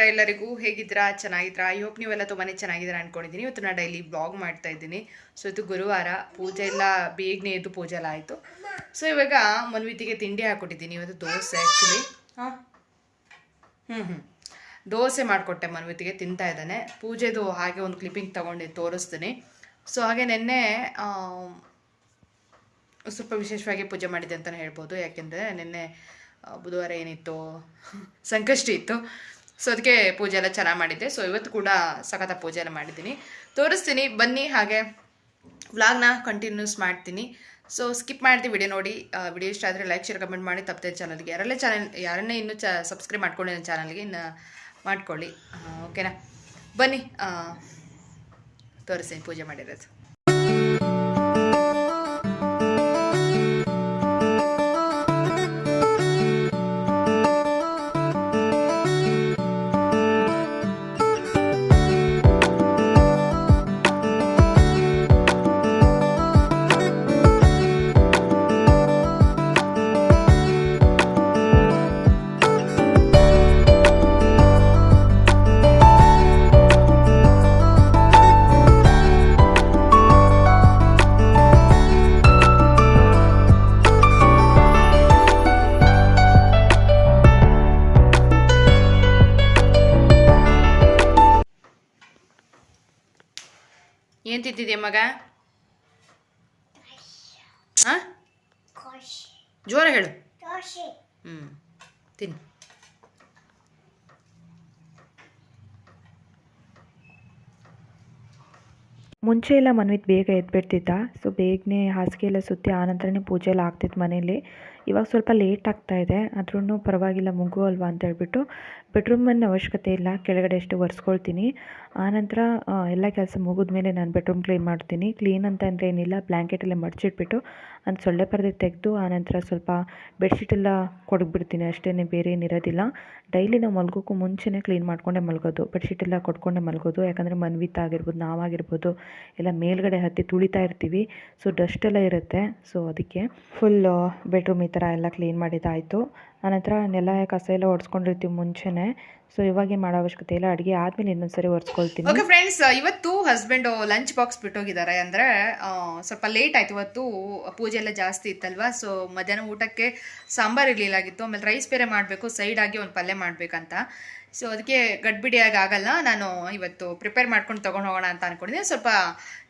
ನಮಸ್ಕಾರ ಎಲ್ಲರಿಗೂ. ಹೇಗಿದ್ದೀರಾ? ಚೆನ್ನಾಗಿದ್ದೀರಾ? ಐ ಹೋಪ್ ನೀವೆಲ್ಲ ತುಂಬಾ ಚೆನ್ನಾಗಿದ್ದೀರಾ ಅನ್ಕೊಂಡಿದ್ದೀನಿ. ಇವತ್ತು ನಾನು ಡೈಲಿ ಬ್ಲಾಗ್ ಮಾಡ್ತಾ ಇದ್ದೀನಿ. ಸೊ ಇದು ಗುರುವಾರ. ಪೂಜೆ ಎಲ್ಲ ಬೇಗನೆ ಎದ್ದು ಪೂಜೆ ಎಲ್ಲ ಆಯಿತು. ಸೊ ಇವಾಗ ಮನ್ವಿತಿಗೆ ತಿಂಡಿ ಹಾಕ್ಕೊಟ್ಟಿದ್ದೀನಿ. ಇವತ್ತು ದೋಸೆ ಆ್ಯಕ್ಚುಲಿ ಹಾಂ. ಹ್ಞೂ ಹ್ಞೂ ದೋಸೆ ಮಾಡಿಕೊಟ್ಟೆ ಮನ್ವಿತಿಗೆ. ತಿಂತಾ ಇದ್ದಾನೆ. ಪೂಜೆದು ಹಾಗೆ ಒಂದು ಕ್ಲಿಪ್ಪಿಂಗ್ ತೊಗೊಂಡು ತೋರಿಸ್ತೀನಿ. ಸೊ ಹಾಗೆ ನಿನ್ನೆ ಸ್ವಲ್ಪ ವಿಶೇಷವಾಗಿ ಪೂಜೆ ಮಾಡಿದೆ ಅಂತಲೇ ಹೇಳ್ಬೋದು. ಯಾಕೆಂದರೆ ನಿನ್ನೆ ಬುಧವಾರ ಏನಿತ್ತು ಸಂಕಷ್ಟ ಇತ್ತು. ಸೊ ಅದಕ್ಕೆ ಪೂಜೆ ಎಲ್ಲ ಚೆನ್ನಾಗಿ ಮಾಡಿದ್ದೆ. ಸೊ ಇವತ್ತು ಕೂಡ ಸಖತ ಪೂಜೆ ಎಲ್ಲ ಮಾಡಿದ್ದೀನಿ. ತೋರಿಸ್ತೀನಿ. ಬನ್ನಿ ಹಾಗೆ ವ್ಲಾಗ್ನ ಕಂಟಿನ್ಯೂಸ್ ಮಾಡ್ತೀನಿ. ಸೊ ಸ್ಕಿಪ್ ಮಾಡ್ತೀವಿ ವಿಡಿಯೋ ನೋಡಿ. ವಿಡಿಯೋ ಇಷ್ಟ ಆದರೆ ಲೈಕ್ ಶೇರ್ ಕಮೆಂಟ್ ಮಾಡಿ. ತಪ್ಪದೆ ಚಾನಲ್ಗೆ ಯಾರಲ್ಲೇ ಚಾನಲ್ ಯಾರನ್ನೇ ಇನ್ನೂ ಚ ಸಬ್ಸ್ಕ್ರೈಬ್ ಮಾಡ್ಕೊಂಡು ಚಾನಲ್ಗೆ ಇನ್ನು ಮಾಡ್ಕೊಳ್ಳಿ. ಓಕೆನಾ ಬನ್ನಿ. ತೋರಿಸ್ತೀನಿ. ಪೂಜೆ ಮಾಡಿರೋದು. ಏನು ತಿಂತಿದ್ಯಾ ಮಗ ಹಾಂ ಜೋರ ಹೇಳು. ಹ್ಮ್ ತಿನ್ ಮುಂಚೆ ಎಲ್ಲ ಮನ್ವಿತ್ ಬೇಗ ಎದ್ಬಿಡ್ತಿದ್ದ ಸೊ ಬೇಗನೆ ಹಾಸಿಗೆ ಎಲ್ಲ ಸುತ್ತಿ ಆನಂತರನೇ ಪೂಜೆ ಎಲ್ಲ ಆಗ್ತಿತ್ತು ಮನೇಲಿ ಇವಾಗ ಸ್ವಲ್ಪ ಲೇಟ್ ಆಗ್ತಾ ಇದೆ ಆದ್ರೂ ಪರವಾಗಿಲ್ಲ ಮುಗು ಅಲ್ವಾ ಅಂತ ಹೇಳ್ಬಿಟ್ಟು ಬೆಡ್ರೂಮನ್ನು ಅವಶ್ಯಕತೆ ಇಲ್ಲ, ಕೆಳಗಡೆ ಅಷ್ಟು ಒರೆಸ್ಕೊಳ್ತೀನಿ. ಆನಂತರ ಎಲ್ಲ ಕೆಲಸ ಮುಗಿದ್ಮೇಲೆ ನಾನು ಬೆಡ್ರೂಮ್ ಕ್ಲೀನ್ ಮಾಡ್ತೀನಿ. ಕ್ಲೀನ್ ಅಂತ ಅಂದರೆ ಏನಿಲ್ಲ ಬ್ಲ್ಯಾಂಕೆಟೆಲ್ಲ ಮಡಚಿಟ್ಬಿಟ್ಟು ಅದು ಸೊಳ್ಳೆ ಪರದೆ ತೆಗೆದು ಆನಂತರ ಸ್ವಲ್ಪ ಬೆಡ್ಶೀಟೆಲ್ಲ ಕೊಡಗ್ಬಿಡ್ತೀನಿ ಅಷ್ಟೇ ಬೇರೆ ಏನಿರೋದಿಲ್ಲ ಡೈಲಿ ನಾವು ಮಲ್ಗೋಕ್ಕೂ ಮುಂಚೆನೇ ಕ್ಲೀನ್ ಮಾಡಿಕೊಂಡೇ ಮಲ್ಗೋದು ಬೆಡ್ಶೀಟೆಲ್ಲ ಮಲಗೋದು ಮಲ್ಗೋದು, ಯಾಕಂದರೆ ಮನ್ವಿತ್ ಆಗಿರ್ಬೋದು ನಾವಾಗಿರ್ಬೋದು ಎಲ್ಲ ಮೇಲ್ಗಡೆ ಹತ್ತಿ ತುಳಿತಾ ಇರ್ತೀವಿ ಸೊ ಡಸ್ಟ್ ಎಲ್ಲ ಇರುತ್ತೆ ಸೊ ಅದಕ್ಕೆ ಫುಲ್ ಬೆಡ್ರೂಮ್ ಈ ಎಲ್ಲ ಕ್ಲೀನ್ ಮಾಡಿದ್ದಾಯಿತು. ಆನಂತರ ನೆಲ ಕಸ ಎಲ್ಲ ಒಡ್ಸ್ಕೊಂಡಿರ್ತೀವಿ ಮುಂಚೆನೇ. ಸೊ ಇವಾಗೇನು ಮಾಡೋ ಅವಶ್ಯಕತೆ ಇಲ್ಲ. ಅಡುಗೆ ಆದಮೇಲೆ ಇನ್ನೊಂದ್ಸರಿ ಒರೆಸ್ಕೊಳ್ತೀನಿ ಓಕೆ ಫ್ರೆಂಡ್ಸ್ ಇವತ್ತು ಹಸ್ಬೆಂಡ್ ಲಂಚ್ ಬಾಕ್ಸ್ ಬಿಟ್ಟೋಗಿದ್ದಾರೆ ಅಂದರೆ ಸ್ವಲ್ಪ ಲೇಟ್ ಆಯ್ತು. ಇವತ್ತು ಪೂಜೆ ಎಲ್ಲ ಜಾಸ್ತಿ ಇತ್ತಲ್ವಾ? ಸೊ ಮಧ್ಯಾಹ್ನ ಊಟಕ್ಕೆ ಸಾಂಬಾರ್ ಇರಲಿಲ್ಲಾಗಿತ್ತು. ಆಮೇಲೆ ರೈಸ್ ಬೇರೆ ಮಾಡಬೇಕು ಸೈಡ್ ಆಗಿ ಒಂದು ಪಲ್ಯ ಮಾಡಬೇಕಂತ. ಸೊ ಅದಕ್ಕೆ ಗಡ್ಬಿಡಿಯಾಗಿ ಆಗಲ್ಲ. ನಾನು ಇವತ್ತು ಪ್ರಿಪೇರ್ ಮಾಡ್ಕೊಂಡು ತೊಗೊಂಡು ಹೋಗೋಣ ಅಂತ ಅನ್ಕೊಂಡಿದ್ದೆ ಸ್ವಲ್ಪ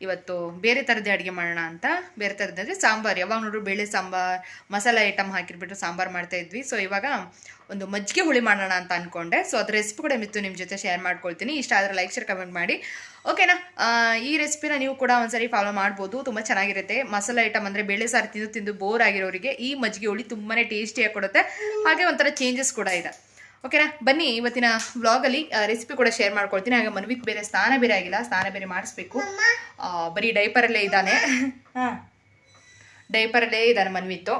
ಇವತ್ತು ಬೇರೆ ಥರದ್ದೇ ಅಡುಗೆ ಮಾಡೋಣ ಅಂತ. ಬೇರೆ ಥರದ್ದಂದರೆ ಸಾಂಬಾರು. ಯಾವಾಗ ನೋಡ್ರು ಬೇಳೆ ಸಾಂಬಾರ್, ಮಸಾಲೆ ಐಟಮ್ ಹಾಕಿರ್ಬಿಟ್ಟು ಸಾಂಬಾರು ಮಾಡ್ತಾಯಿದ್ವಿ ಸೊ ಇವಾಗ ಒಂದು ಮಜ್ಜಿಗೆ ಹುಳಿ ಮಾಡೋಣ ಅಂತ ಅನ್ಕೊಂಡೆ. ಸೊ ಅದ್ರ ರೆಸಿಪಿ ಕೂಡ ಮಿತ್ತು ನಿಮ್ಮ ಜೊತೆ ಶೇರ್ ಮಾಡ್ಕೊಳ್ತೀನಿ. ಇಷ್ಟ ಆದರೆ ಲೈಕ್ ಶೇರ್ ಕಮೆಂಟ್ ಮಾಡಿ. ಓಕೆನಾ ಈ ರೆಸಿಪಿನ ನೀವು ಕೂಡ ಒಂದ್ಸರಿ ಫಾಲೋ ಮಾಡ್ಬೋದು. ತುಂಬ ಚೆನ್ನಾಗಿರುತ್ತೆ. ಮಸಾಲೆ ಐಟಮ್ ಅಂದರೆ ಬೇಳೆ ಸಾರು ತಿಂದು ತಿಂದು ಬೋರ್ ಆಗಿರೋರಿಗೆ ಈ ಮಜ್ಜಿಗೆ ಹುಳಿ ತುಂಬಾ ಟೇಸ್ಟಿಯಾಗಿ ಕೊಡುತ್ತೆ. ಹಾಗೆ ಒಂಥರ ಚೇಂಜಸ್ ಕೂಡ ಇದೆ. ಓಕೆನಾ ಬನ್ನಿ ಇವತ್ತಿನ ವ್ಲಾಗಲ್ಲಿ ರೆಸಿಪಿ ಕೂಡ ಶೇರ್ ಮಾಡ್ಕೊಳ್ತೀನಿ. ಹಾಗೆ ಮನ್ವಿಕ್ ಬೇರೆ ಸ್ನಾನ ಬೇರೆ ಆಗಿಲ್ಲ. ಸ್ನಾನ ಬೇರೆ ಮಾಡಿಸ್ಬೇಕು. ಬರೀ ಡೈಪರಲ್ಲೇ ಇದ್ದಾನೆ. ಡೈಪರಲ್ಲೇ ಇದ್ದಾನೆ ಮನ್ವಿತ್ತು.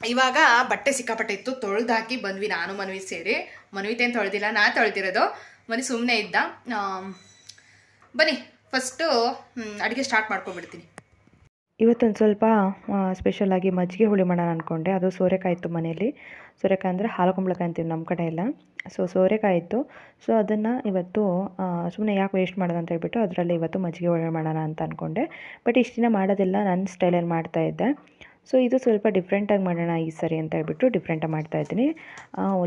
ಇವಾಗ ಬಟ್ಟೆ ಸಿಕ್ಕಾಪಟ್ಟೆ ಇತ್ತು ತೊಳೆದಾಕಿ ಬಂದ್ವಿ. ನಾನು ಮನವಿ ಸೇರಿ. ಮನ್ವಿತೇನು ತೊಳೆದಿಲ್ಲ ನಾ ತೊಳೆದಿರೋದು. ಮನೆ ಸುಮ್ಮನೆ ಇದ್ದ. ಬನ್ನಿ ಫಸ್ಟು ಅಡುಗೆ ಸ್ಟಾರ್ಟ್ ಮಾಡ್ಕೊಂಡ್ಬಿಡ್ತೀನಿ. ಇವತ್ತೊಂದು ಸ್ವಲ್ಪ ಸ್ಪೆಷಲಾಗಿ ಮಜ್ಜಿಗೆ ಹುಳಿ ಮಾಡೋಣ ಅಂದ್ಕೊಂಡೆ ಅದು ಸೋರೆಕಾಯಿ ಇತ್ತು ಮನೇಲಿ ಸೋರೆಕಾಯಿ ಅಂದರೆ ಹಾಲು ಕುಂಬಳಕಾಯಿ ಅಂತೀವಿ ನಮ್ಮ ಕಡೆ ಎಲ್ಲ. ಸೊ ಸೋರೆಕಾಯಿ ಇತ್ತು. ಸೊ ಅದನ್ನು ಇವತ್ತು ಸುಮ್ಮನೆ ಯಾಕೆ ವೇಸ್ಟ್ ಮಾಡೋದು ಅಂತ ಹೇಳ್ಬಿಟ್ಟು ಅದರಲ್ಲಿ ಇವತ್ತು ಮಜ್ಜಿಗೆ ಹುಳಿ ಮಾಡೋಣ ಅಂತ ಅಂದ್ಕೊಂಡೆ ಬಟ್ ಇಷ್ಟು ದಿನ ಮಾಡೋದಿಲ್ಲ. ನನ್ನ ಸ್ಟೈಲಲ್ಲಿ ಮಾಡ್ತಾ ಇದ್ದೆ. ಸೊ ಇದು ಸ್ವಲ್ಪ ಡಿಫ್ರೆಂಟಾಗಿ ಮಾಡೋಣ ಈ ಸರಿ ಅಂತ ಹೇಳ್ಬಿಟ್ಟು ಡಿಫ್ರೆಂಟಾಗಿ ಮಾಡ್ತಾ ಇದ್ದೀನಿ.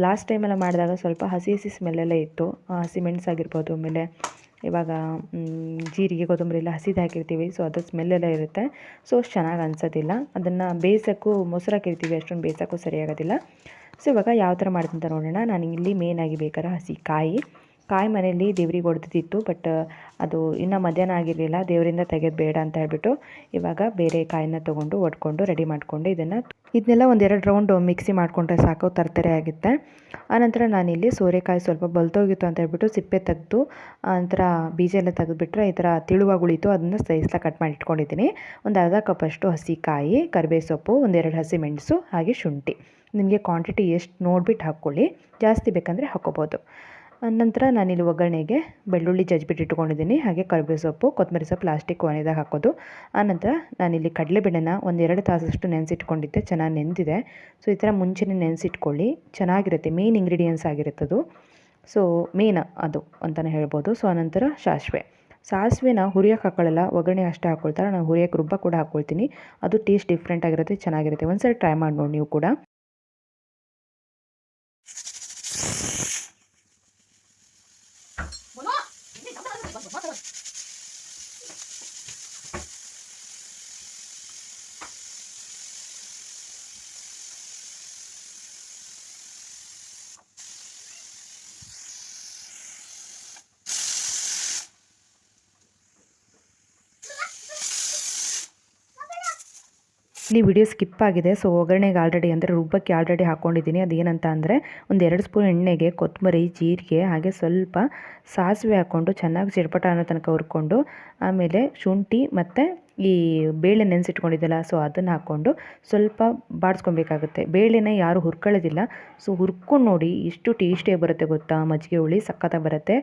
ಲಾಸ್ಟ್ ಟೈಮೆಲ್ಲ ಮಾಡಿದಾಗ ಸ್ವಲ್ಪ ಹಸಿ ಹಸಿ ಸ್ಮೆಲ್ಲೆಲ್ಲ ಇತ್ತು. ಹಸಿ ಮೆಣಸು ಆಗಿರ್ಬೋದು, ಆಮೇಲೆ ಇವಾಗ ಜೀರಿಗೆ ಕೊತ್ತಂಬರಿ ಎಲ್ಲ ಹಸಿದು ಹಾಕಿರ್ತೀವಿ. ಸೊ ಅದು ಸ್ಮೆಲ್ಲೆಲ್ಲ ಇರುತ್ತೆ. ಸೊ ಅಷ್ಟು ಚೆನ್ನಾಗಿ ಅನ್ಸೋದಿಲ್ಲ. ಅದನ್ನು ಬೇಯಿಸೋಕ್ಕೂ ಮೊಸರು ಹಾಕಿರ್ತೀವಿ ಅಷ್ಟೊಂದು ಬೇಯಿಸೋಕ್ಕೂ ಸರಿಯಾಗೋದಿಲ್ಲ. ಸೊ ಇವಾಗ ಯಾವ ಥರ ಮಾಡ್ತೀನಿ ಅಂತ ನೋಡೋಣ. ನಾನು ಇಲ್ಲಿ ಮೇನಾಗಿ ಬೇಕಾದ್ರೆ ಹಸಿ ಕಾಯಿ. ಕಾಯಿ ಮನೆಯಲ್ಲಿ ದೇವ್ರಿಗೆ ಹೊಡೆದಿತ್ತು ಬಟ್ ಅದು ಇನ್ನು ಮಧ್ಯಾಹ್ನ ಆಗಿರಲಿಲ್ಲ, ದೇವರಿಂದ ತೆಗೆದು ಬೇಡ ಅಂತ ಹೇಳ್ಬಿಟ್ಟು ಇವಾಗ ಬೇರೆ ಕಾಯಿನ ತೊಗೊಂಡು ಒಡ್ಕೊಂಡು ರೆಡಿ ಮಾಡಿಕೊಂಡು ಇದನ್ನು ಇದನ್ನೆಲ್ಲ ಒಂದೆರಡು ರೌಂಡು ಮಿಕ್ಸಿ ಮಾಡಿಕೊಂಡ್ರೆ ಸಾಕು, ತರ್ತರೆ ಆಗುತ್ತೆ. ಆನಂತರ ನಾನಿಲ್ಲಿ ಸೋರೆಕಾಯಿ ಸ್ವಲ್ಪ ಬಲ್ತೋಗಿತ್ತು ಅಂತ ಹೇಳ್ಬಿಟ್ಟು ಸಿಪ್ಪೆ ತೆಗೆದು, ಆನಂತರ ಬೀಜ ಎಲ್ಲ ತೆಗೆದುಬಿಟ್ರೆ ಈ ಥರ ತಿಳುವಾಗಿ ಉಳಿತು, ಅದನ್ನು ಸೈಜ್ಲ ಕಟ್ ಮಾಡಿ ಇಟ್ಕೊಂಡಿದ್ದೀನಿ. ಒಂದು ಅರ್ಧ ಕಪ್ಪಷ್ಟು ಹಸಿ ಕಾಯಿ ಕರಿಬೇವು ಸೊಪ್ಪು ಒಂದೆರಡು ಹಸಿ ಮೆಣಸು, ಹಾಗೆ ಶುಂಠಿ. ನಿಮಗೆ ಕ್ವಾಂಟಿಟಿ ಎಷ್ಟು ನೋಡಿಬಿಟ್ಟು ಹಾಕ್ಕೊಳ್ಳಿ, ಜಾಸ್ತಿ ಬೇಕಂದರೆ ಹಾಕ್ಕೋಬೋದು. ನಂತರ ನಾನಿಲ್ಲಿ ಒಗ್ಗರಣೆಗೆ ಬೆಳ್ಳುಳ್ಳಿ ಜಜ್ಬಿಟ್ಟು ಇಟ್ಕೊಂಡಿದ್ದೀನಿ, ಹಾಗೆ ಕರಿಬೇವು ಸೊಪ್ಪು, ಕೊತ್ತಂಬರಿ ಸೊಪ್ಪು ಪ್ಲಾಸ್ಟಿಕ್ ಕೊನೆದಾಗ ಹಾಕೋದು. ಆನಂತರ ನಾನಿಲ್ಲಿ ಕಡಲೆಬೇಳೆನ ಒಂದೆರಡು ತಾಸಷ್ಟು ನೆನೆಸಿಟ್ಕೊಂಡಿದ್ದೆ, ಚೆನ್ನಾಗಿ ನೆಂದಿದೆ ಸೊ ಈ ಥರ ಮುಂಚೆನೇ ನೆನೆಸಿಟ್ಕೊಳ್ಳಿ, ಚೆನ್ನಾಗಿರುತ್ತೆ ಮೇನ್ ಇಂಗ್ರೀಡಿಯೆಂಟ್ಸ್ ಆಗಿರುತ್ತದು. ಸೊ ಮೇನ್ ಅದು ಅಂತಲೇ ಹೇಳ್ಬೋದು. ಸೊ ಆನಂತರ ಸಾಸಿವೆ. ಸಾಸಿವೆನ ಹುರಿಯೋಕೆ ಹಾಕೊಳ್ಳಲ್ಲ ಒಗ್ಗರಣೆ ಅಷ್ಟೇ ಹಾಕ್ಕೊಳ್ತಾರೆ ನಾನು ಹುರಿಯೋಕೆ ರುಬ್ಬ ಕೂಡ ಹಾಕ್ಕೊಳ್ತೀನಿ ಅದು ಟೇಸ್ಟ್ ಡಿಫ್ರೆಂಟ್ ಆಗಿರುತ್ತೆ, ಚೆನ್ನಾಗಿರುತ್ತೆ. ಒಂದ್ಸರಿ ಟ್ರೈ ಮಾಡಿ ನೋಡಿ ನೀವು ಕೂಡ. ಇಲ್ಲಿ ವಿಡಿಯೋ ಸ್ಕಿಪ್ ಆಗಿದೆ. ಸೊ ಒಗ್ಗರಣೆಗೆ ಆಲ್ರೆಡಿ ಅಂದರೆ ರುಬ್ಬಕ್ಕೆ ಆಲ್ರೆಡಿ ಹಾಕ್ಕೊಂಡಿದ್ದೀನಿ ಅದೇನಂತ ಅಂದರೆ ಒಂದು ಎರಡು ಸ್ಪೂನ್ ಎಣ್ಣೆಗೆ, ಕೊತ್ತಂಬರಿ, ಜೀರಿಗೆ, ಹಾಗೆ ಸ್ವಲ್ಪ ಸಾಸಿವೆ ಹಾಕ್ಕೊಂಡು ಚೆನ್ನಾಗಿ ಚಿಟಪಟ ಅನ್ನೋ ತನಕ ಹುರ್ಕೊಂಡು, ಆಮೇಲೆ ಶುಂಠಿ ಮತ್ತು ಈ ಬೇಳೆ ನೆನೆಸಿಟ್ಕೊಂಡಿದ್ದಲ್ಲ ಸೊ ಅದನ್ನು ಹಾಕ್ಕೊಂಡು ಸ್ವಲ್ಪ ಬಾಡಿಸ್ಕೊಬೇಕಾಗುತ್ತೆ. ಬೇಳೆನ ಯಾರು ಹುರ್ಕೊಳ್ಳೋದಿಲ್ಲ. ಸೊ ಹುರ್ಕೊಂಡು ನೋಡಿ ಎಷ್ಟು ಟೇಸ್ಟಿಯಾಗಿ ಬರುತ್ತೆ ಗೊತ್ತಾ? ಮಜ್ಜಿಗೆ ಹುಳಿ ಸಖತ್ತಾಗಿ ಬರುತ್ತೆ.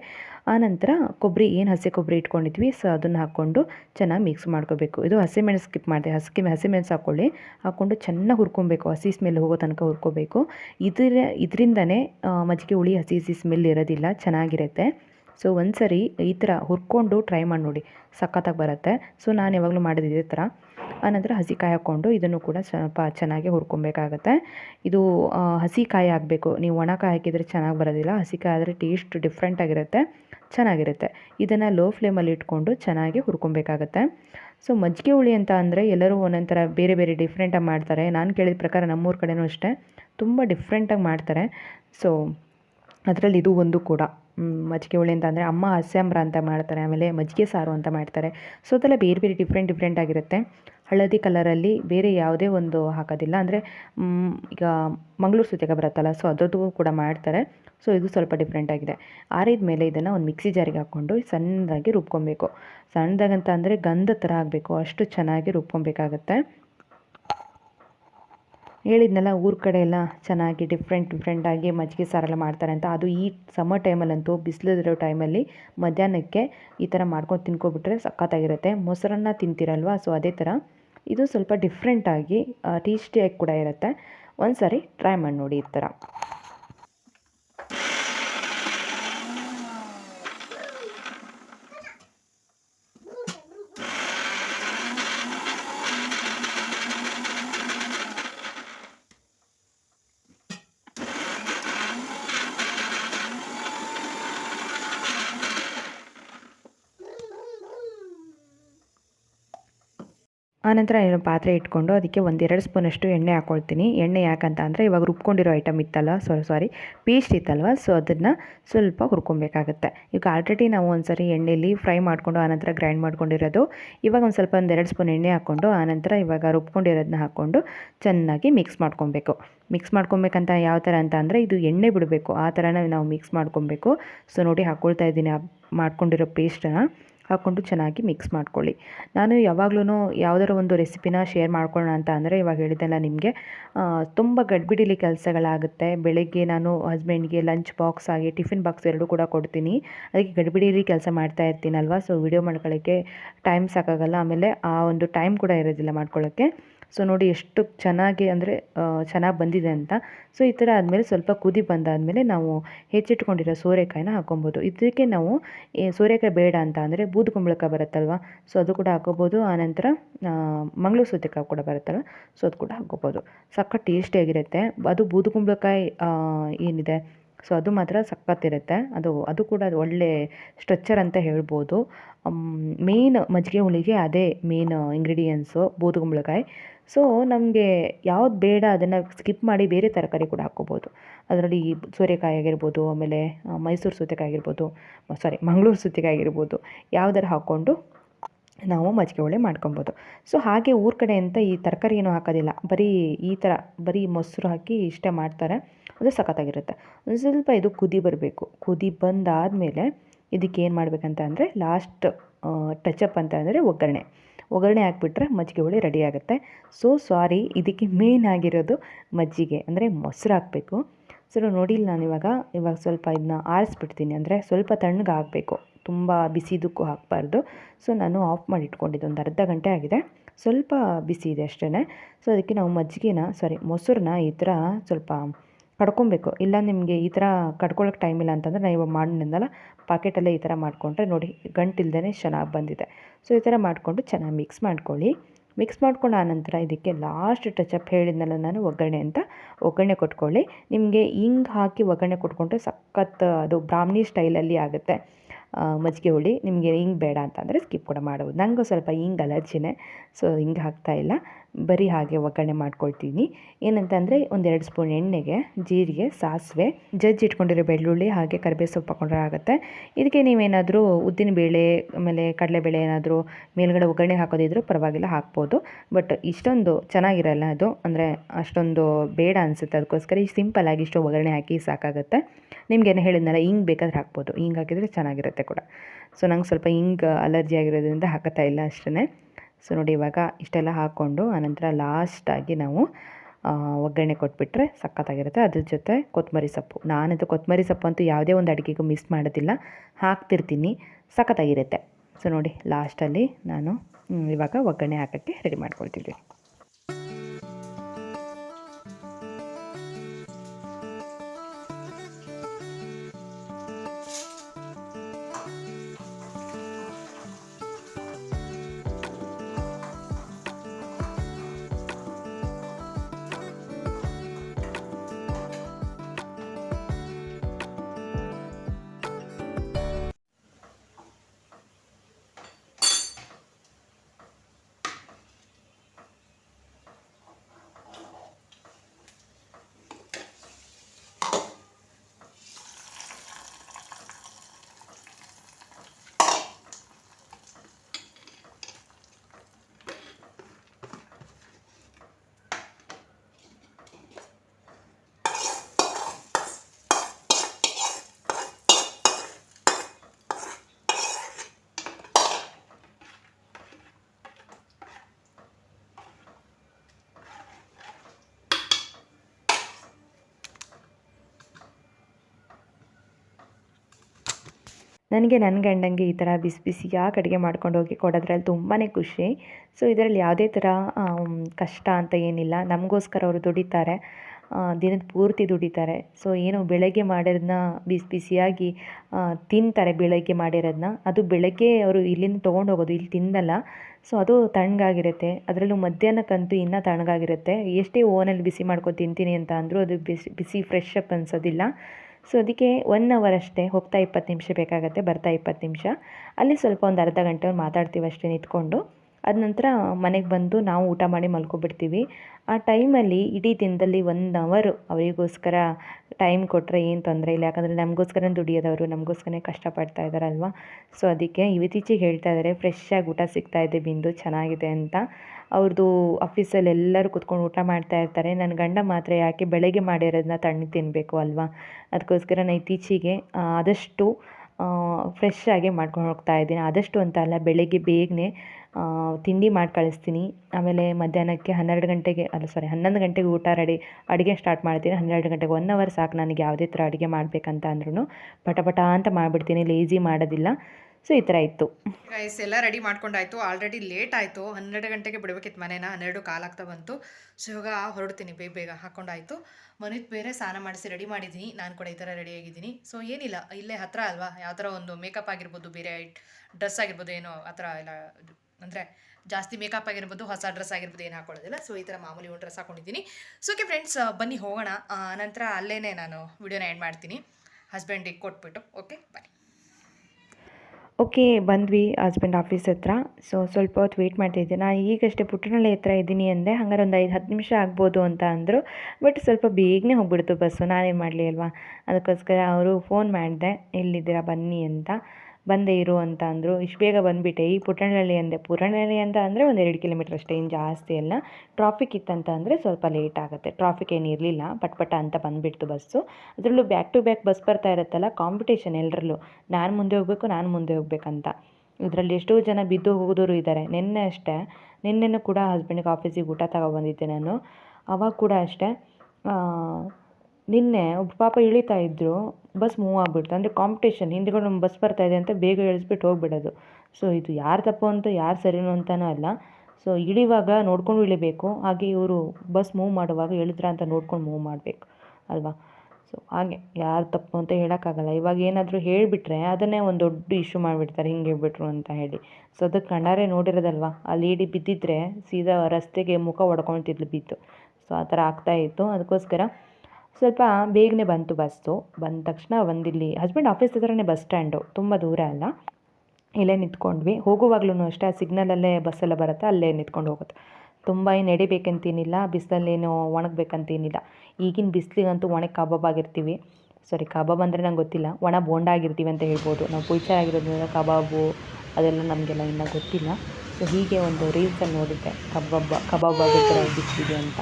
ಆನಂತರ ಕೊಬ್ಬರಿ ಏನು ಹಸಿ ಕೊಬ್ಬರಿ ಇಟ್ಕೊಂಡಿದ್ವಿ ಸೊ ಅದನ್ನು ಹಾಕ್ಕೊಂಡು ಚೆನ್ನಾಗಿ ಮಿಕ್ಸ್ ಮಾಡ್ಕೋಬೇಕು. ಇದು ಹಸಿಮೆಣಸು ಸ್ಕಿಪ್ ಮಾಡಿದೆ. ಹಸಿ ಹಸಿಮೆಣಸು ಹಾಕ್ಕೊಳ್ಳಿ ಹಾಕ್ಕೊಂಡು ಚೆನ್ನಾಗಿ ಹುರ್ಕೊಬೇಕು. ಹಸಿ ಸ್ಮೆಲ್ ಹೋಗೋ ತನಕ ಹುರ್ಕೋಬೇಕು. ಇದರ, ಇದರಿಂದನೇ ಮಜ್ಜಿಗೆ ಹುಳಿ, ಹಸಿ ಹಸಿ ಸ್ಮೆಲ್ ಇರೋದಿಲ್ಲ. ಚೆನ್ನಾಗಿರುತ್ತೆ. ಸೊ ಒಂದು ಸರಿ ಈ ಥರ ಹುರ್ಕೊಂಡು ಟ್ರೈ ಮಾಡಿ ನೋಡಿ. ಸಖತ್ತಾಗಿ ಬರುತ್ತೆ. ಸೊ ನಾನು ಯಾವಾಗಲೂ ಮಾಡಿದ ಇದೇ ಥರ ಆನಂತರ ಹಸಿ ಕಾಯಿ ಹಾಕ್ಕೊಂಡು ಇದನ್ನು ಕೂಡ ಸ್ವಲ್ಪ ಚೆನ್ನಾಗಿ ಹುರ್ಕೊಬೇಕಾಗತ್ತೆ. ಇದು ಹಸಿಕಾಯಿ ಹಸಿ ಕಾಯಿ ಆಗಬೇಕು ನೀವು ಒಣ ಕಾಯಿ ಹಾಕಿದರೆ ಚೆನ್ನಾಗಿ ಬರೋದಿಲ್ಲ. ಹಸಿ ಕಾಯಿ ಆದರೆ ಟೇಸ್ಟ್ ಡಿಫ್ರೆಂಟ್ ಆಗಿರುತ್ತೆ. ಚೆನ್ನಾಗಿರುತ್ತೆ. ಇದನ್ನು ಲೋ ಫ್ಲೇಮಲ್ಲಿ ಇಟ್ಕೊಂಡು ಚೆನ್ನಾಗಿ ಹುರ್ಕೊಬೇಕಾಗತ್ತೆ. ಸೊ ಮಜ್ಜಿಗೆ ಹುಳಿ ಅಂತ ಅಂದರೆ ಎಲ್ಲರೂ ಒಂದೊಂಥರ ಥರ ಬೇರೆ ಬೇರೆ ಡಿಫ್ರೆಂಟಾಗಿ ಮಾಡ್ತಾರೆ. ನಾನು ಕೇಳಿದ ಪ್ರಕಾರ ನಮ್ಮೂರ ಕಡೆಯೂ ಅಷ್ಟೇ. ತುಂಬ ಡಿಫ್ರೆಂಟಾಗಿ ಮಾಡ್ತಾರೆ. ಸೊ ಅದರಲ್ಲಿ ಇದು ಒಂದು ಕೂಡ. ಮಜ್ಜಿಗೆ ಹುಳಿ ಅಂತ ಅಂದರೆ ಅಮ್ಮ ಹಸ್ಯಾಂಬ್ರ ಅಂತ ಮಾಡ್ತಾರೆ, ಆಮೇಲೆ ಮಜ್ಜಿಗೆ ಸಾರು ಅಂತ ಮಾಡ್ತಾರೆ. ಸೊ ಅದೆಲ್ಲ ಬೇರೆ ಬೇರೆ ಡಿಫ್ರೆಂಟ್ ಡಿಫ್ರೆಂಟ್ ಆಗಿರುತ್ತೆ. ಹಳದಿ ಕಲರಲ್ಲಿ ಬೇರೆ ಯಾವುದೇ ಒಂದು ಹಾಕೋದಿಲ್ಲ. ಅಂದರೆ ಈಗ ಮಂಗಳೂರು ಸುತ್ತಿಗೆ ಬರುತ್ತಲ್ಲ ಸೊ ಅದರದ್ದು ಕೂಡ ಮಾಡ್ತಾರೆ. ಸೊ ಇದು ಸ್ವಲ್ಪ ಡಿಫ್ರೆಂಟ್ ಆಗಿದೆ. ಆರಿದ ಮೇಲೆ ಇದನ್ನು ಒಂದು ಮಿಕ್ಸಿ ಜಾರಿಗೆ ಹಾಕ್ಕೊಂಡು ಸಣ್ಣದಾಗಿ ರುಬ್ಕೊಬೇಕು. ಸಣ್ಣದಾಗಂತ ಅಂದರೆ ಗಂಧ ಥರ ಆಗಬೇಕು. ಅಷ್ಟು ಚೆನ್ನಾಗಿ ರುಬ್ಕೊಬೇಕಾಗತ್ತೆ. ಹೇಳಿದ್ನಲ್ಲ, ಊರ ಕಡೆ ಎಲ್ಲ ಚೆನ್ನಾಗಿ ಡಿಫ್ರೆಂಟ್ ಡಿಫ್ರೆಂಟಾಗಿ ಮಜ್ಜಿಗೆ ಸಾರೆಲ್ಲ ಮಾಡ್ತಾರೆ ಅಂತ. ಅದು ಈ ಸಮ್ಮರ್ ಟೈಮಲ್ಲಂತೂ ಬಿಸಿಲಿರೋ ಟೈಮಲ್ಲಿ ಮಧ್ಯಾಹ್ನಕ್ಕೆ ಈ ಥರ ಮಾಡ್ಕೊಂಡು ತಿನ್ಕೊಬಿಟ್ರೆ ಸಖತ್ತಾಗಿರುತ್ತೆ. ಮೊಸರನ್ನ ತಿಂತೀರಲ್ವ? ಸೊ ಅದೇ ಥರ ಇದು ಸ್ವಲ್ಪ ಡಿಫ್ರೆಂಟಾಗಿ ಟೇಸ್ಟಿಯಾಗಿ ಕೂಡ ಇರುತ್ತೆ. ಒಂದು ಸಾರಿ ಟ್ರೈ ಮಾಡಿ ನೋಡಿ ಈ ಥರ ಆನಂತರ ನಾನು ಪಾತ್ರೆ ಇಟ್ಕೊಂಡು ಅದಕ್ಕೆ ಒಂದೆರಡು ಸ್ಪೂನಷ್ಟು ಎಣ್ಣೆ ಹಾಕ್ಕೊಳ್ತೀನಿ ಎಣ್ಣೆ ಯಾಕಂತ ಅಂದರೆ ಇವಾಗ ರುಬ್ಕೊಂಡಿರೋ ಐಟಮ್ ಇತ್ತಲ್ಲ ಸೊ ಸಾರಿ ಪೇಸ್ಟ್ ಇತ್ತಲ್ವ? ಸೊ ಅದನ್ನು ಸ್ವಲ್ಪ ಹುರ್ಕೊಬೇಕಾಗುತ್ತೆ. ಈಗ ಆಲ್ರೆಡಿ ನಾವು ಒಂದ್ಸರಿ ಎಣ್ಣೆಯಲ್ಲಿ ಫ್ರೈ ಮಾಡಿಕೊಂಡು ಆನಂತರ ಗ್ರೈಂಡ್ ಮಾಡ್ಕೊಂಡಿರೋದು. ಇವಾಗ ಒಂದು ಸ್ವಲ್ಪ ಒಂದೆರಡು ಸ್ಪೂನ್ ಎಣ್ಣೆ ಹಾಕ್ಕೊಂಡು ಆನಂತರ ಇವಾಗ ರುಬ್ಕೊಂಡಿರೋದನ್ನ ಹಾಕ್ಕೊಂಡು ಚೆನ್ನಾಗಿ ಮಿಕ್ಸ್ ಮಾಡ್ಕೊಬೇಕು. ಮಿಕ್ಸ್ ಮಾಡ್ಕೊಬೇಕಂತ ಯಾವ ಥರ ಅಂತ ಅಂದರೆ ಇದು ಎಣ್ಣೆ ಬಿಡಬೇಕು. ಆ ಥರನೇ ನಾವು ಮಿಕ್ಸ್ ಮಾಡ್ಕೊಬೇಕು. ಸೊ ನೋಡಿ ಹಾಕ್ಕೊಳ್ತಾ ಇದ್ದೀನಿ ಮಾಡ್ಕೊಂಡಿರೋ ಪೇಸ್ಟನ್ನು ಹಾಕ್ಕೊಂಡು ಚೆನ್ನಾಗಿ ಮಿಕ್ಸ್ ಮಾಡ್ಕೊಳ್ಳಿ. ನಾನು ಯಾವಾಗಲೂ ಯಾವುದಾದ್ರು ಒಂದು ರೆಸಿಪಿನ ಶೇರ್ ಮಾಡ್ಕೊಳ್ಳೋಣ ಅಂತ ಅಂದರೆ ಇವಾಗ ಹೇಳಿದ್ದೆಲ್ಲ ನಿಮಗೆ ತುಂಬ ಗಡ್ಬಿಡಿಲಿ ಕೆಲಸಗಳಾಗುತ್ತೆ. ಬೆಳಗ್ಗೆ ನಾನು ಹಸ್ಬೆಂಡ್ಗೆ ಲಂಚ್ ಬಾಕ್ಸ್ ಆಗಿ ಟಿಫಿನ್ ಬಾಕ್ಸ್ ಎರಡೂ ಕೂಡ ಕೊಡ್ತೀನಿ. ಅದಕ್ಕೆ ಗಡ್ಬಿಡಿಲಿ ಕೆಲಸ ಮಾಡ್ತಾ ಇರ್ತೀನಲ್ವ? ಸೊ ವಿಡಿಯೋ ಮಾಡ್ಕೊಳ್ಳೋಕ್ಕೆ ಟೈಮ್ ಸಾಕಾಗಲ್ಲ. ಆಮೇಲೆ ಆ ಒಂದು ಟೈಮ್ ಕೂಡ ಇರೋದಿಲ್ಲ ಮಾಡ್ಕೊಳ್ಳೋಕ್ಕೆ ಸೊ ನೋಡಿ ಎಷ್ಟು ಚೆನ್ನಾಗಿ ಅಂದರೆ ಚೆನ್ನಾಗಿ ಬಂದಿದೆ ಅಂತ. ಸೊ ಈ ಥರ ಆದಮೇಲೆ ಸ್ವಲ್ಪ ಕುದಿ ಬಂದಾದಮೇಲೆ ನಾವು ಹೆಚ್ಚಿಟ್ಕೊಂಡಿರೋ ಸೋರೆಕಾಯಿನ ಹಾಕೊಬೋದು ಇದಕ್ಕೆ ನಾವು ಸೋರೆಕಾಯಿ ಬೇಡ ಅಂತ ಅಂದರೆ ಬೂದುಗುಂಬಳಕಾಯಿ ಬರುತ್ತಲ್ವ, ಸೊ ಅದು ಕೂಡ ಹಾಕೋಬೋದು ಆನಂತರ ಮಂಗಳೂರು ಸೌತೆಕಾಯಿ ಕೂಡ ಬರುತ್ತಲ್ಲ ಸೊ ಅದು ಕೂಡ ಹಾಕೋಬೋದು ಸಖತ್ ಟೇಸ್ಟಿಯಾಗಿರುತ್ತೆ ಅದು ಬೂದುಗುಂಬಳಕಾಯಿ ಏನಿದೆ ಸೊ ಅದು ಮಾತ್ರ ಸಖತ್ತಿರುತ್ತೆ. ಅದು ಅದು ಕೂಡ ಒಳ್ಳೆ ಸ್ಟ್ರಕ್ಚರ್ ಅಂತ ಹೇಳ್ಬೋದು. ಮೇನ್ ಮಜ್ಜಿಗೆ ಹುಳಿಗೆ ಅದೇ ಮೇನ್ ಇಂಗ್ರೀಡಿಯೆಂಟ್ಸು ಬೂದುಗುಂಬಳಕಾಯಿ ಸೊ ನಮಗೆ ಯಾವ್ದು ಬೇಡ ಅದನ್ನು ಸ್ಕಿಪ್ ಮಾಡಿ ಬೇರೆ ತರಕಾರಿ ಕೂಡ ಹಾಕ್ಕೋಬೋದು. ಅದರಲ್ಲಿ ಸೋರೆಕಾಯಿ ಆಗಿರ್ಬೋದು, ಆಮೇಲೆ ಮೈಸೂರು ಸೌತೆಕಾಯಿ ಆಗಿರ್ಬೋದು ಸಾರಿ ಮಂಗಳೂರು ಸೌತೆಕಾಯಿ ಆಗಿರ್ಬೋದು, ಯಾವ್ದಾರು ಹಾಕ್ಕೊಂಡು ನಾವು ಮಜ್ಜಿಗೆ ಹೋಳಿ ಮಾಡ್ಕೊಬೋದು. ಸೊ ಹಾಗೆ ಊರ ಕಡೆ ಅಂತ ಈ ತರಕಾರಿ ಏನೂ ಹಾಕೋದಿಲ್ಲ. ಬರೀ ಈ ಥರ ಬರೀ ಮೊಸರು ಹಾಕಿ ಇಷ್ಟೇ ಮಾಡ್ತಾರೆ. ಅದು ಸಖತ್ತಾಗಿರುತ್ತೆ. ಒಂದು ಸ್ವಲ್ಪ ಇದು ಕುದಿ ಬರಬೇಕು. ಕುದಿ ಬಂದಾದಮೇಲೆ ಇದಕ್ಕೆ ಏನು ಮಾಡಬೇಕಂತ ಅಂದರೆ ಲಾಸ್ಟ್ ಟಚಪ್ ಅಂತ ಅಂದರೆ ಒಗ್ಗರಣೆ. ಒಗ್ಗರಣೆ ಹಾಕ್ಬಿಟ್ರೆ ಮಜ್ಜಿಗೆ ಹುಳಿ ರೆಡಿ ಆಗುತ್ತೆ. ಸೊ ಸಾರಿ ಇದಕ್ಕೆ ಮೇನ್ ಆಗಿರೋದು ಮಜ್ಜಿಗೆ. ಅಂದರೆ ಮೊಸರು ಹಾಕಬೇಕು. ಸೊ ನೋಡಿಲ್ಲ ನಾನು ಇವಾಗ. ಇವಾಗ ಸ್ವಲ್ಪ ಇದನ್ನ ಆರಿಸ್ಬಿಡ್ತೀನಿ ಅಂದರೆ ಸ್ವಲ್ಪ ತಣ್ಣಗೆ ಆಗಬೇಕು ತುಂಬ ಬಿಸಿದಕ್ಕೂ ಹಾಕಬಾರ್ದು. ಸೊ ನಾನು ಆಫ್ ಮಾಡಿ ಇಟ್ಕೊಂಡಿದ್ದೆ ಒಂದು ಅರ್ಧ ಗಂಟೆ ಆಗಿದೆ. ಸ್ವಲ್ಪ ಬಿಸಿ ಇದೆ ಅಷ್ಟೇ ಸೊ ಅದಕ್ಕೆ ನಾವು ಮಜ್ಜಿಗೆನ, ಸಾರಿ ಮೊಸರನ್ನ ಈ ಥರ ಸ್ವಲ್ಪ ಕಡ್ಕೊಬೇಕು. ಇಲ್ಲ ನಿಮಗೆ ಈ ಥರ ಕಡ್ಕೊಳಕ್ಕೆ ಟೈಮ್ ಇಲ್ಲ ಅಂತಂದರೆ ನಾನು ಇವಾಗ ಮಾಡಿದ್ನಲ್ಲ, ಪಾಕೆಟಲ್ಲೇ ಈ ಥರ ಮಾಡಿಕೊಂಡ್ರೆ ನೋಡಿ ಗಂಟಿಲ್ದೇ ಚೆನ್ನಾಗಿ ಬಂದಿದೆ. ಸೊ ಈ ಥರ ಮಾಡಿಕೊಂಡು ಚೆನ್ನಾಗಿ ಮಿಕ್ಸ್ ಮಾಡ್ಕೊಳ್ಳಿ. ಮಿಕ್ಸ್ ಮಾಡ್ಕೊಂಡು ಆನಂತರ ಇದಕ್ಕೆ ಲಾಸ್ಟ್ ಟಚಪ್ ಹೇಳಿದ್ನಲ್ಲ ನಾನು, ಒಗ್ಗರಣೆ ಅಂತ. ಒಗ್ಗರಣೆ ಕೊಟ್ಕೊಳ್ಳಿ. ನಿಮಗೆ ಹಿಂಗೆ ಹಾಕಿ ಒಗ್ಗರಣೆ ಕೊಟ್ಕೊಂಡ್ರೆ ಸಖತ್ ಅದು ಬ್ರಾಹ್ಮಣಿ ಸ್ಟೈಲಲ್ಲಿ ಆಗುತ್ತೆ. ಮಜ್ಜಿಗೆ ಹುಳಿ ನಿಮಗೆ ಹಿಂಗೆ ಬೇಡ ಅಂತಂದರೆ ಸ್ಕಿಪ್ ಕೂಡ ಮಾಡ್ಬೋದು. ನನಗೂ ಸ್ವಲ್ಪ ಹಿಂಗೆ ಅಲರ್ಜಿನೇ ಸೊ ಹಿಂಗೆ ಹಾಕ್ತಾ ಇಲ್ಲ. ಬರೀ ಹಾಗೆ ಒಗ್ಗರಣೆ ಮಾಡ್ಕೊಳ್ತೀನಿ. ಏನಂತಂದರೆ ಒಂದೆರಡು ಸ್ಪೂನ್ ಎಣ್ಣೆಗೆ, ಜೀರಿಗೆ, ಸಾಸಿವೆ, ಜಜ್ಜಿ ಇಟ್ಕೊಂಡಿರೋ ಬೆಳ್ಳುಳ್ಳಿ ಹಾಗೆ ಕರಿಬೇವು ಸೊಪ್ಪು ಹಾಕೊಂಡ್ರೆ ಆಗುತ್ತೆ. ಇದಕ್ಕೆ ನೀವೇನಾದರೂ ಉದ್ದಿನ ಬೇಳೆ, ಆಮೇಲೆ ಕಡಲೆಬೇಳೆ ಏನಾದರೂ ಮೇಲ್ಗಡೆ ಒಗ್ಗರಣೆ ಹಾಕೋದಿದ್ರೂ ಪರವಾಗಿಲ್ಲ, ಹಾಕ್ಬೋದು. ಬಟ್ ಇಷ್ಟೊಂದು ಚೆನ್ನಾಗಿರಲ್ಲ ಅದು. ಅಂದರೆ ಅಷ್ಟೊಂದು ಬೇಡ ಅನಿಸುತ್ತೆ. ಅದಕ್ಕೋಸ್ಕರ ಈ ಸಿಂಪಲ್ಲಾಗಿ ಇಷ್ಟು ಒಗ್ಗರಣೆ ಹಾಕಿ ಸಾಕಾಗುತ್ತೆ. ನಿಮ್ಗೇನು ಹೇಳಿದ್ನಲ್ಲ ಹಿಂಗೆ ಬೇಕಾದ್ರೆ ಹಾಕ್ಬೋದು. ಹಿಂಗೆ ಹಾಕಿದರೆ ಚೆನ್ನಾಗಿರುತ್ತೆ ಕೂಡ. ಸೊ ನಂಗೆ ಸ್ವಲ್ಪ ಹಿಂಗೆ ಅಲರ್ಜಿ ಆಗಿರೋದ್ರಿಂದ ಹಾಕತ್ತಾ ಇಲ್ಲ ಅಷ್ಟೇ ಸೊ ನೋಡಿ ಇವಾಗ ಇಷ್ಟೆಲ್ಲ ಹಾಕ್ಕೊಂಡು ಆನಂತರ ಲಾಸ್ಟಾಗಿ ನಾವು ಒಗ್ಗರಣೆ ಕೊಟ್ಬಿಟ್ರೆ ಸಖತ್ತಾಗಿರುತ್ತೆ. ಅದ್ರ ಜೊತೆ ಕೊತ್ತಂಬರಿ ಸೊಪ್ಪು. ನಾನಂತೂ ಕೊತ್ತಂಬರಿ ಸೊಪ್ಪು ಅಂತೂ ಯಾವುದೇ ಒಂದು ಅಡುಗೆಗೂ ಮಿಸ್ ಮಾಡೋದಿಲ್ಲ. ಹಾಕ್ತಿರ್ತೀನಿ. ಸಖತ್ತಾಗಿರುತ್ತೆ. ಸೊ ನೋಡಿ ಲಾಸ್ಟಲ್ಲಿ ನಾನು ಇವಾಗ ಒಗ್ಗರಣೆ ಹಾಕೋಕ್ಕೆ ರೆಡಿ ಮಾಡ್ಕೊಳ್ತಿದ್ವಿ ನನಗೆ ನನ್ನ ಗಂಡಂಗೆ ಈ ಥರ ಬಿಸಿ ಬಿಸಿಯಾಗಿ ಅಡುಗೆ ಮಾಡ್ಕೊಂಡು ಹೋಗಿ ಕೊಡೋದ್ರಲ್ಲಿ ತುಂಬಾ ಖುಷಿ. ಸೊ, ಇದರಲ್ಲಿ ಯಾವುದೇ ಥರ ಕಷ್ಟ ಅಂತ ಏನಿಲ್ಲ. ನಮಗೋಸ್ಕರ ಅವರು ದುಡಿತಾರೆ. ದಿನದ ಪೂರ್ತಿ ದುಡಿತಾರೆ. ಸೊ, ಏನು ಬೆಳಗ್ಗೆ ಮಾಡಿರೋದನ್ನ ಬಿಸಿ ಬಿಸಿಯಾಗಿ ತಿಂತಾರೆ ಬೆಳಗ್ಗೆ ಮಾಡಿರೋದನ್ನ ಅದು ಬೆಳಗ್ಗೆ ಅವರು ಇಲ್ಲಿಂದ ತೊಗೊಂಡು ಹೋಗೋದು, ಇಲ್ಲಿ ತಿಂದಲ್ಲ. ಸೊ, ಅದು ತಣ್ಣಗಾಗಿರುತ್ತೆ. ಅದರಲ್ಲೂ ಮಧ್ಯಾಹ್ನಕ್ಕಂತೂ ಇನ್ನೂ ತಣ್ಣಗಾಗಿರುತ್ತೆ. ಎಷ್ಟೇ ಓನಲ್ಲಿ ಬಿಸಿ ಮಾಡ್ಕೊಂಡು ತಿಂತೀನಿ ಅಂತ ಅಂದರೂ ಅದು ಬಿಸಿ ಬಿಸಿ ಫ್ರೆಶ್ ಅಪ್ ಅನ್ಸೋದಿಲ್ಲ. ಸೊ ಅದಕ್ಕೆ ಒನ್ ಅವರ್ ಅಷ್ಟೇ ಹೋಗ್ತಾ ಇಪ್ಪತ್ತು ನಿಮಿಷ ಬೇಕಾಗುತ್ತೆ, ಬರ್ತಾ ಇಪ್ಪತ್ತು ನಿಮಿಷ. ಅಲ್ಲಿ ಸ್ವಲ್ಪ ಒಂದು ಅರ್ಧ ಗಂಟೆ ಮಾತಾಡ್ತೀವಿ ಅಷ್ಟೇ ನಿಂತ್ಕೊಂಡು. ಅದ ನಂತರ ಮನೆಗೆ ಬಂದು ನಾವು ಊಟ ಮಾಡಿ ಮಲ್ಕೊಬಿಡ್ತೀವಿ. ಆ ಟೈಮಲ್ಲಿ ಇಡೀ ದಿನದಲ್ಲಿ ಒನ್ ಅವರ್ ಅವರಿಗೋಸ್ಕರ ಟೈಮ್ ಕೊಟ್ಟರೆ ಏನು ತೊಂದರೆ ಇಲ್ಲ. ಯಾಕಂದರೆ ನಮಗೋಸ್ಕರ ದುಡಿಯೋದವರು, ನಮಗೋಸ್ಕರನೇ ಕಷ್ಟಪಡ್ತಾ ಇದ್ದಾರಲ್ವ ಸೊ ಅದಕ್ಕೆ ಇವತ್ತೀಚೆಗೆ ಹೇಳ್ತಾ ಇದ್ದಾರೆ ಫ್ರೆಶ್ಶಾಗಿ ಊಟ ಸಿಗ್ತಾ ಇದೆ ಬಿಂದು, ಚೆನ್ನಾಗಿದೆ ಅಂತ. ಅವ್ರದ್ದು ಆಫೀಸಲ್ಲಿ ಎಲ್ಲರೂ ಕುತ್ಕೊಂಡು ಊಟ ಮಾಡ್ತಾ ಇರ್ತಾರೆ. ನನ್ನ ಗಂಡ ಮಾತ್ರ ಯಾಕೆ ಬೆಳಗ್ಗೆ ಮಾಡಿರೋದನ್ನ ತಣ್ಣಗೆ ತಿನ್ನಬೇಕು ಅಲ್ವಾ? ಅದಕ್ಕೋಸ್ಕರ ನಾನು ಇತ್ತೀಚೆಗೆ ಆದಷ್ಟು ಫ್ರೆಶ್ ಆಗಿ ಮಾಡ್ಕೊಂಡು ಹೋಗ್ತಾ ಇದ್ದೀನಿ. ಆದಷ್ಟು ಅಂತ ಅಲ್ಲ, ಬೆಳಗ್ಗೆ ಬೇಗನೆ ತಿಂಡಿ ಮಾಡಿ ಕಳಿಸ್ತೀನಿ. ಆಮೇಲೆ ಮಧ್ಯಾಹ್ನಕ್ಕೆ ಹನ್ನೆರಡು ಗಂಟೆಗೆ, ಅಲ್ಲ ಸಾರಿ ಹನ್ನೊಂದು ಗಂಟೆಗೆ ಊಟ ರೆಡಿ ಅಡುಗೆ ಸ್ಟಾರ್ಟ್ ಮಾಡ್ತೀನಿ. ಹನ್ನೆರಡು ಗಂಟೆಗೆ ಒನ್ ಅವರ್ ಸಾಕು ನನಗೆ ಯಾವುದೇ ಥರ ಅಡುಗೆ ಮಾಡಬೇಕಂತ ಅಂದ್ರೂ ಪಟ ಪಟ ಅಂತ ಮಾಡಿಬಿಡ್ತೀನಿ ಲೇಜಿ ಮಾಡೋದಿಲ್ಲ. ಸೊ ಈ ಥರ ಇತ್ತು. ಗೈಸ್ ಎಲ್ಲ ರೆಡಿ ಮಾಡ್ಕೊಂಡಾಯ್ತು. ಆಲ್ರೆಡಿ ಲೇಟ್ ಆಯಿತು. ಹನ್ನೆರಡು ಗಂಟೆಗೆ ಬಿಡಬೇಕಿತ್ತು ಮನೇನ. ಹನ್ನೆರಡು ಕಾಲಾಗ್ತಾ ಬಂತು. ಸೊ ಇವಾಗ ಹೊರಡ್ತೀನಿ. ಬೇಗ ಬೇಗ ಹಾಕೊಂಡಾಯ್ತು. ಮನೆಗೆ ಬೇರೆ ಸ್ನಾನ ಮಾಡಿಸಿ ರೆಡಿ ಮಾಡಿದ್ದೀನಿ ನಾನು ಕೂಡ ಈ ಥರ ರೆಡಿ ಆಗಿದ್ದೀನಿ. ಸೊ ಏನಿಲ್ಲ. ಇಲ್ಲೇ ಹತ್ರ ಅಲ್ವಾ? ಯಾವ ಥರ ಒಂದು ಮೇಕಪ್ ಆಗಿರ್ಬೋದು, ಬೇರೆ ಡ್ರೆಸ್ ಆಗಿರ್ಬೋದು, ಏನೋ ಆ ಥರ ಎಲ್ಲ ಅಂದರೆ ಜಾಸ್ತಿ ಮೇಕಪ್ ಆಗಿರ್ಬೋದು, ಹೊಸ ಡ್ರೆಸ್ ಆಗಿರ್ಬೋದು, ಏನು ಹಾಕೊಳ್ಳೋದಿಲ್ಲ. ಸೊ ಈ ಥರ ಮಾಮೂಲಿ ಒಂದು ಡ್ರೆಸ್ ಹಾಕೊಂಡಿದ್ದೀನಿ. ಸೊ ಓಕೆ ಫ್ರೆಂಡ್ಸ್ ಬನ್ನಿ ಹೋಗೋಣ. ನಂತರ ಅಲ್ಲೇ ನಾನು ವಿಡಿಯೋನ ಎಂಡ್ ಮಾಡ್ತೀನಿ. ಹಸ್ಬೆಂಡಿಗೆ ಕೊಟ್ಬಿಟ್ಟು. ಓಕೆ ಬಾಯ್ ಓಕೆ, ಬಂದ್ವಿ ಹಸ್ಬೆಂಡ್ ಆಫೀಸ್ ಹತ್ರ. ಸೊ ಸ್ವಲ್ಪ ಹೊತ್ತು ವೆಯ್ಟ್ ಮಾಡ್ತಿದ್ದೆ ನಾನು ಈಗಷ್ಟೇ ಪುಟ್ಟನಳ್ಳಿ ಹತ್ರ ಇದ್ದೀನಿ ಅಂದೆ. ಹಂಗಾರೆ ಒಂದು ಐದು, ಹತ್ತು ನಿಮಿಷ ಆಗ್ಬೋದು ಅಂತ ಅಂದರು. ಬಟ್ ಸ್ವಲ್ಪ ಬೇಗನೆ ಹೋಗ್ಬಿಡ್ತು ಬಸ್ಸು. ನಾನೇನು ಮಾಡಲಿ ಅಲ್ವಾ? ಅದಕ್ಕೋಸ್ಕರ ಅವರು ಫೋನ್ ಮಾಡಿದೆ. ಎಲ್ಲಿದ್ದೀರಾ? ಬನ್ನಿ ಅಂತ. ಬಂದೆ ಇರು ಅಂತ ಅಂದರು. ಇಷ್ಟು ಬೇಗ ಬಂದುಬಿಟ್ಟೆ. ಈ ಪುಟ್ಟಣಹಳ್ಳಿ ಅಂದೆ ಪುಟ್ಟಣಹಳ್ಳಿ ಅಂತ ಅಂದರೆ ಒಂದು ಎರಡು ಕಿಲೋಮೀಟ್ರ್ ಅಷ್ಟೇ ಏನು ಜಾಸ್ತಿ ಅಲ್ಲ. ಟ್ರಾಫಿಕ್ ಇತ್ತಂತ ಅಂದರೆ ಸ್ವಲ್ಪ ಲೇಟ್ ಆಗುತ್ತೆ. ಟ್ರಾಫಿಕ್ ಏನು ಇರಲಿಲ್ಲ, ಪಟ್ ಪಟ ಅಂತ ಬಂದುಬಿಡ್ತು ಬಸ್ಸು. ಅದರಲ್ಲೂ ಬ್ಯಾಕ್ ಟು ಬ್ಯಾಕ್ ಬಸ್ ಬರ್ತಾ ಇರುತ್ತಲ್ಲ ಕಾಂಪಿಟೇಷನ್ ಎಲ್ಲರಲ್ಲೂ ನಾನು ಮುಂದೆ ಹೋಗಬೇಕು, ನಾನು ಮುಂದೆ ಹೋಗಬೇಕಂತ. ಇದರಲ್ಲಿ ಎಷ್ಟೋ ಜನ ಬಿದ್ದು ಹೋಗೋರು ಇದ್ದಾರೆ ನಿನ್ನೆ ಅಷ್ಟೇ, ನಿನ್ನೆನೂ ಕೂಡ ಹಸ್ಬೆಂಡಿಗೆ ಆಫೀಸಿಗೆ ಊಟ ತಗೊಬಂದಿದ್ದೆ ನಾನು. ಅವಾಗ ಕೂಡ ಅಷ್ಟೇ. ನಿನ್ನೆ ಒಬ್ಬ ಪಾಪ ಇಳಿತಾ ಇದ್ದರು ಬಸ್ ಮೂವ್ ಆಗ್ಬಿಡ್ತು. ಅಂದರೆ ಕಾಂಪಿಟೇಷನ್ ಹಿಂದ್ಗಡೆ ಒಂದು ಬಸ್ ಬರ್ತಾ ಇದೆ ಅಂತ ಬೇಗ ಇಳಿಸ್ಬಿಟ್ಟು ಹೋಗ್ಬಿಡೋದು. ಸೊ ಇದು ಯಾರು ತಪ್ಪು ಅಂತ, ಯಾರು ಸರಿನೂ ಅಂತನೂ ಅಲ್ಲ. ಸೊ ಇಳಿವಾಗ ನೋಡ್ಕೊಂಡು ಇಳಿಬೇಕು. ಹಾಗೆ ಇವರು ಬಸ್ ಮೂವ್ ಮಾಡುವಾಗ ಇಳಿದ್ರ ಅಂತ ನೋಡ್ಕೊಂಡು ಮೂವ್ ಮಾಡಬೇಕು, ಅಲ್ವಾ? ಸೊ ಹಾಗೆ ಯಾರು ತಪ್ಪು ಅಂತ ಹೇಳೋಕ್ಕಾಗಲ್ಲ. ಇವಾಗ ಏನಾದರೂ ಹೇಳಿಬಿಟ್ರೆ ಅದನ್ನೇ ಒಂದು ದೊಡ್ಡ ಇಶ್ಯೂ ಮಾಡಿಬಿಡ್ತಾರೆ, ಹಿಂಗೆ ಹೇಳ್ಬಿಟ್ರು ಅಂತ ಹೇಳಿ. ಸೊ ಅದಕ್ಕೆ ಕಣ್ಣಾರೆ ನೋಡಿರೋದಲ್ವಾ? ಆ ಲೇಡಿ ಬಿದ್ದಿದ್ರೆ ಸೀದಾ ರಸ್ತೆಗೆ ಮುಖ ಹೊಡ್ಕೊಳ್ತಿದ್ಲು ಬಿದ್ದು. ಸೊ ಆ ಥರ ಆಗ್ತಾಯಿತ್ತು ಅದಕ್ಕೋಸ್ಕರ ಸ್ವಲ್ಪ ಬೇಗನೆ ಬಂತು ಬಸ್ಸು. ಬಂದ ತಕ್ಷಣ ಒಂದಿಲ್ಲಿ ಹಸ್ಬೆಂಡ್ ಆಫೀಸ್ ಹತ್ರನೇ ಬಸ್ ಸ್ಟ್ಯಾಂಡು. ತುಂಬ ದೂರ ಅಲ್ಲ. ಇಲ್ಲೇ ನಿಂತ್ಕೊಂಡ್ವಿ. ಹೋಗುವಾಗ್ಲೂ ಅಷ್ಟೇ, ಆ ಸಿಗ್ನಲಲ್ಲೇ ಬಸ್ಸೆಲ್ಲ ಬರುತ್ತೆ, ಅಲ್ಲೇ ನಿಂತ್ಕೊಂಡು ಹೋಗುತ್ತೆ. ತುಂಬ ಏನು ಎಡಿಬೇಕಂತೇನಿಲ್ಲ ಬಿಸಿಲಲ್ಲೇನು ಒಣಗಬೇಕಂತೇನಿಲ್ಲ. ಈಗಿನ ಬಿಸಿಲಿಗಂತೂ ಒಣಗಿ ಕಬಾಬ್ ಆಗಿರ್ತೀವಿ. ಸಾರಿ, ಕಬಾಬ್ ಅಂದರೆ ನಂಗೆ ಗೊತ್ತಿಲ್ಲ. ಒಣ ಬೋಂಡ ಆಗಿರ್ತೀವಿ ಅಂತ ಹೇಳ್ಬೋದು. ನಾವು ಪುಲ್ಚರ್ ಆಗಿರೋದ್ರಿಂದ ಕಬಾಬು ಅದೆಲ್ಲ ನಮಗೆಲ್ಲ ಇನ್ನೂ ಗೊತ್ತಿಲ್ಲ. ಸೊ ಹೀಗೆ ಒಂದು ರೀಲ್ಸಲ್ಲಿ ನೋಡಿದ್ದೆ. ಕಬಾಬ್ ಕಬಾಬ್ ಆಗಿರ್ತಾರೆ ಬಿಸಿಲಿಗೆ ಅಂತ.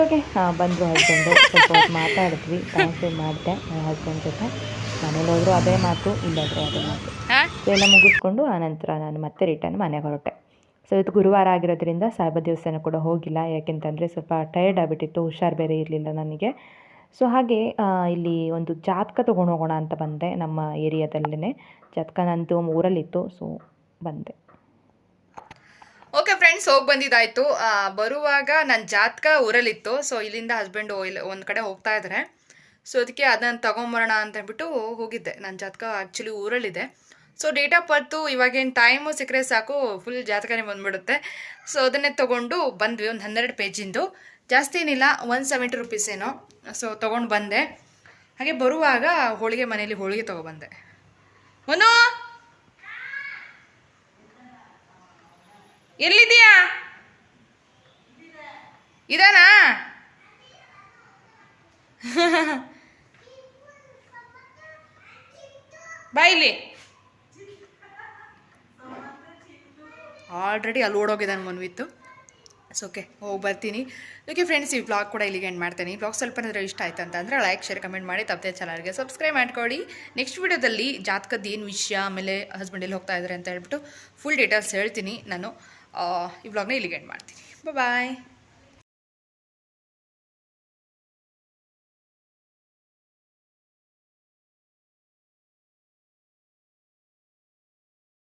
ಓಕೆ ಬಂದರು ಹಸ್ಬೆಂಡು ಸ್ವಲ್ಪ ಹೊತ್ತು ಮಾತಾಡಿದ್ವಿ. ಟೈಮ್ ಸ್ಪೆಂಡ್ ಮಾಡಿದೆ ನನ್ನ ಹಸ್ಬೆಂಡ್ ಜೊತೆ. ಮನೇಲಿ ಹೋದರೂ ಅದೇ ಮಾತು ಇಲ್ಲಾದರೂ ಅದೇ ಮಾತು. ಸೊ ಎಲ್ಲ ಮುಗಿಸ್ಕೊಂಡು ಆನಂತರ ನಾನು ಮತ್ತೆ ರಿಟರ್ನ್ ಮನೆಗೆ ಹೊರಟೆ. ಸೊ ಇವತ್ತು ಗುರುವಾರ ಆಗಿರೋದ್ರಿಂದ ಸಾಯಿಬ ದೇವಸ್ಥಾನ ಕೂಡ ಹೋಗಿಲ್ಲ. ಯಾಕೆಂತಂದರೆ ಸ್ವಲ್ಪ ಟಯರ್ಡ್ ಆಗಿಬಿಟ್ಟಿತ್ತು ಹುಷಾರು ಬೇರೆ ಇರಲಿಲ್ಲ ನನಗೆ. ಸೊ ಹಾಗೆ ಇಲ್ಲಿ ಒಂದು ಜಾತಕ ತೊಗೊಂಡು ಹೋಗೋಣ ಅಂತ ಬಂದೆ ನಮ್ಮ ಏರಿಯಾದಲ್ಲೇ ಜಾತಕ ನಂದು ಊರಲ್ಲಿತ್ತು ಸೊ ಬಂದೆ. ಫ್ರೆಂಡ್ಸ್ ಹೋಗಿ ಬಂದಿದ್ದಾಯ್ತು. ಬರುವಾಗ ನನ್ನ ಜಾತಕ ಊರಲ್ಲಿತ್ತು. ಸೊ ಇಲ್ಲಿಂದ ಹಸ್ಬೆಂಡು ಇಲ್ಲಿ, ಒಂದು ಕಡೆ ಹೋಗ್ತಾ ಇದ್ದಾರೆ ಸೊ ಅದಕ್ಕೆ ಅದನ್ನು ತಗೊಂಬರೋಣ ಅಂತ ಹೇಳ್ಬಿಟ್ಟು ಹೋಗಿದ್ದೆ. ನನ್ನ ಜಾತಕ ಆ್ಯಕ್ಚುಲಿ ಊರಲ್ಲಿದೆ. ಸೊ ಡೇಟ್ ಆಫ್ ಬರ್ತು ಇವಾಗೇನು ಟೈಮು ಸಿಕ್ಕರೆ ಸಾಕು ಫುಲ್ ಜಾತಕನೇ ಬಂದ್ಬಿಡುತ್ತೆ. ಸೊ ಅದನ್ನೇ ತೊಗೊಂಡು ಬಂದ್ವಿ, ಒಂದು ಹನ್ನೆರಡು ಪೇಜಿಂದು ಜಾಸ್ತಿ ಏನಿಲ್ಲ ಒನ್ ಸೆವೆಂಟಿ ರುಪೀಸ್ ಏನೋ. ಸೊ ತೊಗೊಂಡು ಬಂದೆ. ಹಾಗೆ ಬರುವಾಗ ಹೋಳಿಗೆ ಮನೇಲಿ ಹೋಳಿಗೆ ತೊಗೊಬಂದೆ. ಮನು! ಎಲ್ಲಿದೀಯಾ ಇದಾನಾ? ಬಾಯಿಲಿ ಆಲ್ರೆಡಿ ಅಲ್ಲಿ ಓಡೋಗಿದ್ದಾನೆ ಮನ್ವಿತ್ತು ಸೊ ಓಕೆ ಹೋಗಿ ಬರ್ತೀನಿ. ಓಕೆ ಫ್ರೆಂಡ್ಸ್ ಈ ಬ್ಲಾಗ್ ಕೂಡ ಇಲ್ಲಿಗೆ ಎಂಡ್ ಮಾಡ್ತೀನಿ. ಈ ವ್ಲಾಗ್ ಸ್ವಲ್ಪ ಏನಾದರೂ ಇಷ್ಟ ಆಯ್ತು ಅಂತಂದರೆ ಲೈಕ್ ಶೇರ್ ಕಮೆಂಟ್ ಮಾಡಿ ತಪ್ಪದೆ ಚಾನಲ್ಗೆ ಸಬ್ಸ್ಕ್ರೈಬ್ ಮಾಡ್ಕೊಳ್ಳಿ. ನೆಕ್ಸ್ಟ್ ವೀಡಿಯೋದಲ್ಲಿ ಜಾತಕದ ಏನು ವಿಷಯ, ಆಮೇಲೆ ಹಸ್ಬೆಂಡಲ್ಲಿ ಹೋಗ್ತಾ ಇದ್ದಾರೆ ಅಂತ ಹೇಳ್ಬಿಟ್ಟು ಫುಲ್ ಡೀಟೇಲ್ಸ್ ಹೇಳ್ತೀನಿ ನಾನು. ಈ ವ್ಲಾಗ್ನ ಇಲ್ಲಿಗೆ ಎಂಡ್ ಮಾಡ್ತೀನಿ. ಬಾಯ್